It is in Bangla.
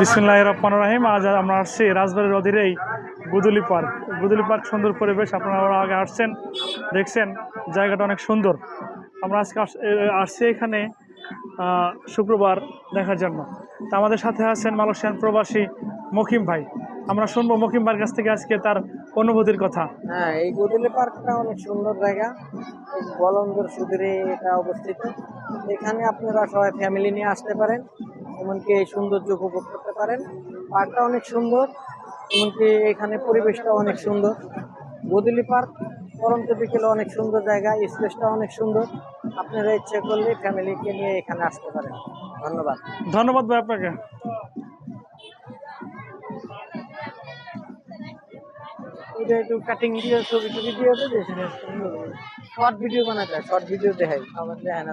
বিসমুল্লাহ রহমান রাহিম আজ আমরা আসছি রাজবাড়ির অধীরে এই গুদুলি পার্ক। গুদুলি পার্ক সুন্দর পরিবেশ, আপনারা আগে আসছেন, দেখছেন, জায়গাটা অনেক সুন্দর। আমরা আজকে আস- আসছি এখানে শুক্রবার দেখার জন্য। তা আমাদের সাথে আছেন মালয়েশিয়ান প্রবাসী মকিম ভাই। আমরা শুনব মকিম ভাইয়ের কাছ থেকে আজকে তার অনুভূতির কথা। হ্যাঁ এই গুদুলি পার্কটা অনেক সুন্দর জায়গা। বলন্দর সুদূরে এটা অবস্থিত। এখানে আপনারা সবাই ফ্যামিলি নিয়ে আসতে পারেন। এমনকি এই সৌন্দর্য উপভোগ করতে পারেন। পার্কটা অনেক সুন্দর এমনকি এখানে পরিবেশটা অনেক সুন্দর। গুদুলি পার্ক পরন্ত বিকেলে অনেক সুন্দর জায়গা স্পেসটা অনেক সুন্দর। আপনারা ইচ্ছে করলে ফ্যামিলিকে নিয়ে এখানে আসতে পারেন। ধন্যবাদ। ধন্যবাদ ভাই আপনাকে। এটা একটু কাটিং দিয়ে ছবি টবি দিয়ে দেবে শর্ট ভিডিও বানাতে শর্ট ভিডিও দেখাই আমার দেখায় না